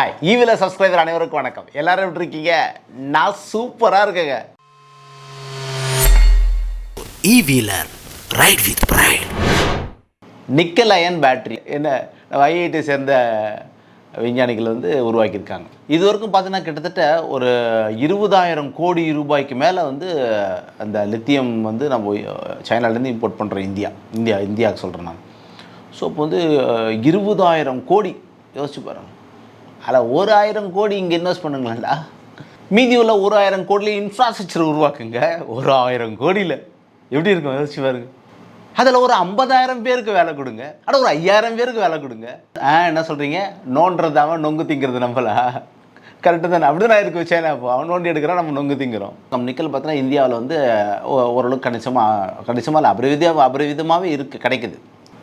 Hi ஈவில subscriber அனைவருக்கும் வணக்கம். எல்லாரும் எப்படி இருக்கீங்க? நான் சூப்பராக இருக்கேங்க. E-Wheeler. Ride with pride. Nickel ion battery என்ன ஐஐடி சேர்ந்த விஞ்ஞானிகள் வந்து உருவாக்கியிருக்காங்க. இது வரைக்கும் பார்த்தீங்கன்னா கிட்டத்தட்ட ஒரு இருபதாயிரம் கோடி ரூபாய்க்கு மேலே வந்து அந்த லித்தியம் வந்து நம்ம சைனாலேருந்து இம்போர்ட் பண்ணுறோம் இந்தியா இந்தியா இந்தியாவுக்கு சொல்கிறேன் நான். ஸோ இப்போ வந்து இருபதாயிரம் கோடி யோசிச்சு பாருங்க. அதில் ஒரு ஆயிரம் கோடி இங்கே இன்வெஸ்ட் பண்ணுங்களேன்டா. மீதி உள்ள ஒரு ஆயிரம் கோடியில் இன்ஃப்ராஸ்ட்ரக்சர் உருவாக்குங்க. ஒரு ஆயிரம் கோடியில். எப்படி இருக்கும்? யோசிச்சு பாருங்க. அதில் ஒரு ஐம்பதாயிரம் பேருக்கு வேலை கொடுங்க. அட ஒரு ஐயாயிரம் பேருக்கு வேலை கொடுங்க. ஆ என்ன சொல்கிறீங்க நோன்றதாம நொங்கு திங்கிறது நம்மளா? கரெக்டு தானே? அப்படி தான் இருக்கு சைனா இப்போ அவன் நோண்டி எடுக்கிறான் நம்ம நொங்கு திங்கிறோம். நம்ம நிக்கல் பார்த்தீங்கன்னா இந்தியாவில் வந்து ஓ- ஓரளவுக்கு கணிசமாக கணிசமாக இல்லை அபரிவிதமாக அபரிவிதமாகவே இருக்குது கிடைக்குது.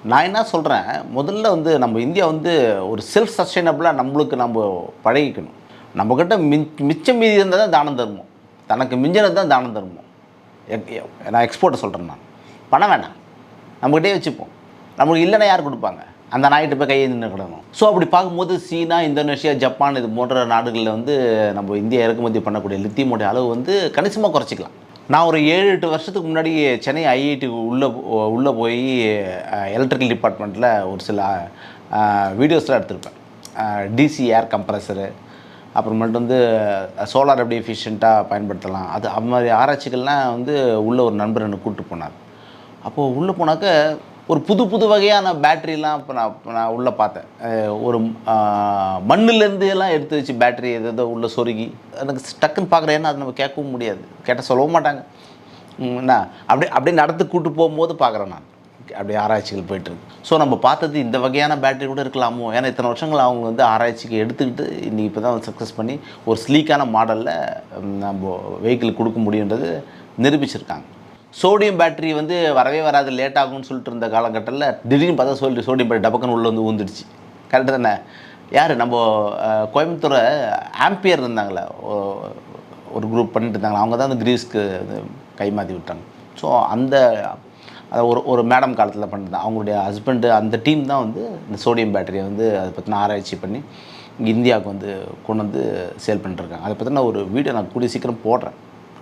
நான் என்ன சொல்கிறேன் முதல்ல வந்து நம்ம இந்தியா வந்து ஒரு செல்ஃப் சஸ்டைனபிளாக நம்மளுக்கு நம்ம பழகிக்கணும். நம்மக்கிட்ட மின் மிச்சம் மீதி இருந்தால் தான் தானம் தருமம் தனக்கு மிஞ்சினது தான் தானம் தருமம் எக்- நான் எக்ஸ்போர்ட்டை சொல்கிறேன் நான். பணம் வேணாம். நம்மக்கிட்டே வச்சுப்போம். நம்மளுக்கு இல்லைன்னா யார் கொடுப்பாங்க? அந்த நாய்கிட்ட போய் கையை நின்று கிடணும். ஸோ அப்படி பார்க்கும்போது சீனா இந்தோனேஷியா ஜப்பான் இது போன்ற நாடுகளில் வந்து நம்ம இந்தியா இறக்குமதி பண்ணக்கூடிய லித்தியமுடைய அளவு வந்து கணிசமாக குறைச்சிக்கலாம். நான் ஒரு ஏழு எட்டு வருஷத்துக்கு முன்னாடி சென்னை ஐஐடி உள்ளே உள்ளே போய் எலக்ட்ரிக்கல் டிபார்ட்மெண்ட்டில் ஒரு சில வீடியோஸ்லாம் எடுத்திருப்பேன். டிசி ஏர் கம்ப்ரஸரு அப்புறமேட்டு வந்து சோலார் எப்படி எஃபிஷியண்ட்டாக பயன்படுத்தலாம் அது அது மாதிரி ஆராய்ச்சிகள்லாம் வந்து உள்ள ஒரு நண்பர் என்னை கூப்பிட்டு போனார். அப்போது உள்ளே போனாக்க ஒரு புது புது வகையான பேட்டரிலாம் இப்போ நான் நான் உள்ளே பார்த்தேன். ஒரு மண்ணுலேருந்து எல்லாம் எடுத்து வச்சு பேட்டரி எது எதோ உள்ளே சொருகி எனக்கு டக்குன்னு பார்க்குறேன் ஏன்னா அது நம்ம கேட்கவும் முடியாது. கேட்டால் சொல்லவும் மாட்டாங்க. என்ன? அப்படியே அப்படியே நடத்து கூட்டு போகும்போது பார்க்குறேன் நான். அப்படியே ஆராய்ச்சிகள் போயிட்டுருக்கு ஸோ நம்ம பார்த்தது இந்த வகையான பேட்டரி கூட இருக்கலாமோ? ஏன்னா இத்தனை வருஷங்கள் அவங்க வந்து ஆராய்ச்சிக்கு எடுத்துக்கிட்டு இன்றைக்கி இப்போ தான் சக்ஸஸ் பண்ணி ஒரு ஸ்லீக்கான மாடலில் நம்ம வெஹிக்கிள் கொடுக்க முடியுன்றது நிரூபிச்சிருக்காங்க. சோடியம் பேட்டரி வந்து வரவே வராது லேட் ஆகும்னு சொல்லிட்டு இருந்த காலகட்டத்தில் திடீர்னு பார்த்தா சொல்லி சோடியம் பேட்டரி டபக்குன்னு உள்ளே வந்து ஊந்துடுச்சு. கரெக்டு தானே? யார்? நம்ம கோயம்புத்தூரை ஆம்பியர் இருந்தாங்களே ஒரு குரூப் பண்ணிட்டு இருந்தாங்களே அவங்க தான் அந்த கிரீஸ்க்கு கைமாற்றி கை மாற்றி விட்டாங்க. ஸோ அந்த ஒரு ஒரு மேடம் காலத்தில் பண்ணிருந்தாங்க அவங்களுடைய ஹஸ்பண்டு அந்த டீம் தான் வந்து இந்த சோடியம் பேட்டரியை வந்து அதை பற்றின ஆராய்ச்சி பண்ணி இங்கே இந்தியாவுக்கு வந்து கொண்டு வந்து சேல் பண்ணிட்டுருக்காங்க அதை பற்றின ஒரு வீடியோ நான் கூடிய சீக்கிரம் போடுறேன்.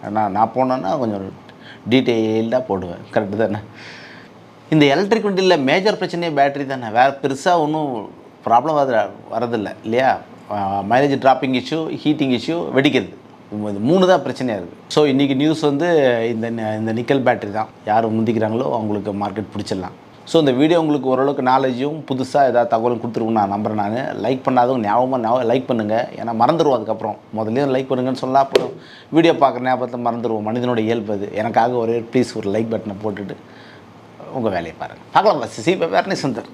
ஏன்னா நான் போனேன்னா கொஞ்சம் டீட்டெயில்டாக போடுவேன். கரெக்டு தானே? இந்த எலக்ட்ரிக் வண்டியில் மேஜர் பிரச்சனையே பேட்டரி தானே. வேறு பெருசாக ஒன்றும் ப்ராப்ளம் வர வரதில்லை இல்லையா? Mileage dropping issue heating issue வெடிக்கிறது. இது மூணு தான் பிரச்சனையாக இருக்குது ஸோ இன்றைக்கி நியூஸ் வந்து இந்த ந- இந்த நிக்கல் பேட்டரி தான். யார் முந்திக்கிறாங்களோ அவங்களுக்கு மார்க்கெட் பிடிச்சிடலாம். ஸோ இந்த வீடியோ உங்களுக்கு ஓரளவுக்கு நாலேஜும் புதுசாக ஏதாவது தகவலும் கொடுத்துருக்கும் நான் நம்புகிறேன் நான். லைக் பண்ணாதவங்க ஞாபகமாக ஞாபகம் லைக் பண்ணுங்கள் ஏன்னா மறந்துடுவோம் அதுக்கப்புறம். முதல்ல லைக் பண்ணுங்கன்னு சொன்னால் அப்புறம் வீடியோ பார்க்குற ஞாபகத்தில் மறந்துடுவோம் மனிதனோட இயல்பு அது. எனக்காக ஒரே ப்ளீஸ் ஒரு லைக் பட்டனை போட்டுட்டு உங்கள் வேலையை பாருங்கள் பார்க்கலாம். சிசி சி வேறு சுந்தர்